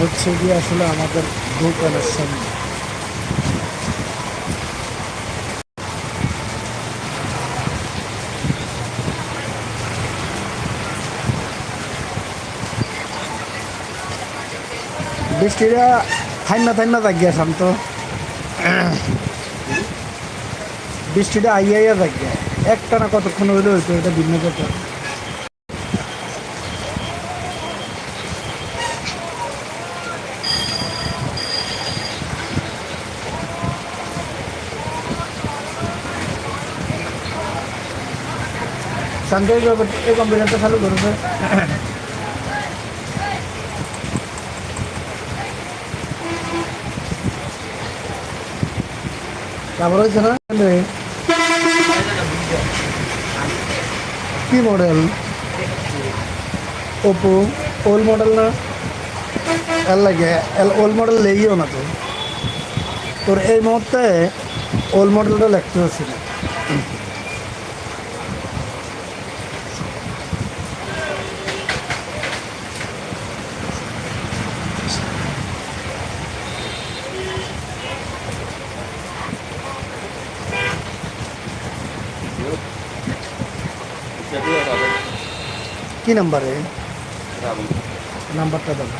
হচ্ছে গিয়ে আসলে আমাদের দোকানের সামনে। বৃষ্টিটা থাইনা থাইনা থাকিয়া শান্ত বৃষ্টিটা আইয়া আইয়া থাকিয়া একটা না কতক্ষণ হইলে হইতো এটা ভিন্ন কথা। সন্দেহ এই কম্পিউটারটা চালু করবে তারপর হয়েছে না? কি মডেল ওপো ওল্ড মডেল না? এল লাগে। ওল্ড মডেল লেগেও না তো। তোর এই মুহূর্তে ওল্ড মডেলটা লেখতে হচ্ছে না। কি নাম্বারে নাম্বারটা দাও